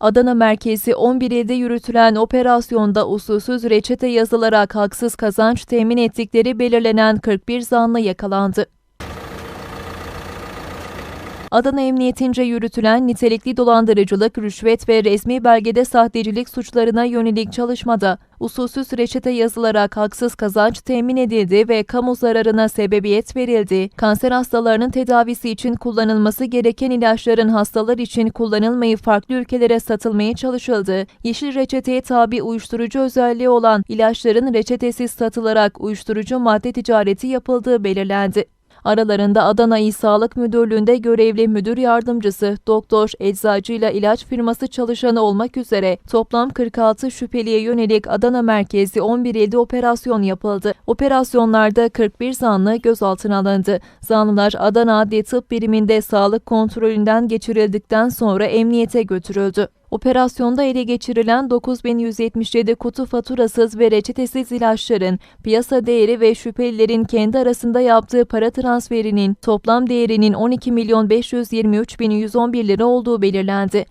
Adana merkezi 11 ilde yürütülen operasyonda usulsüz reçete yazılarak haksız kazanç temin ettikleri belirlenen 41 zanlı yakalandı. Adana Emniyeti'nce yürütülen nitelikli dolandırıcılık, rüşvet ve resmi belgede sahtecilik suçlarına yönelik çalışmada usulsüz reçete yazılarak haksız kazanç temin edildi ve kamu zararına sebebiyet verildi. Kanser hastalarının tedavisi için kullanılması gereken ilaçların hastalar için kullanılmayıp farklı ülkelere satılmaya çalışıldı. Yeşil reçeteye tabi uyuşturucu özelliği olan ilaçların reçetesiz satılarak uyuşturucu madde ticareti yapıldığı belirlendi. Aralarında Adana İl Sağlık Müdürlüğü'nde görevli müdür yardımcısı, doktor, eczacıyla ilaç firması çalışanı olmak üzere toplam 46 şüpheliye yönelik Adana merkezi 11 ilde operasyon yapıldı. Operasyonlarda 41 zanlı gözaltına alındı. Zanlılar Adana Adli Tıp Biriminde sağlık kontrolünden geçirildikten sonra emniyete götürüldü. Operasyonda ele geçirilen 9177 kutu faturasız ve reçetesiz ilaçların piyasa değeri ve şüphelilerin kendi arasında yaptığı para transferinin toplam değerinin 12 milyon 523 bin 111 lira olduğu belirlendi.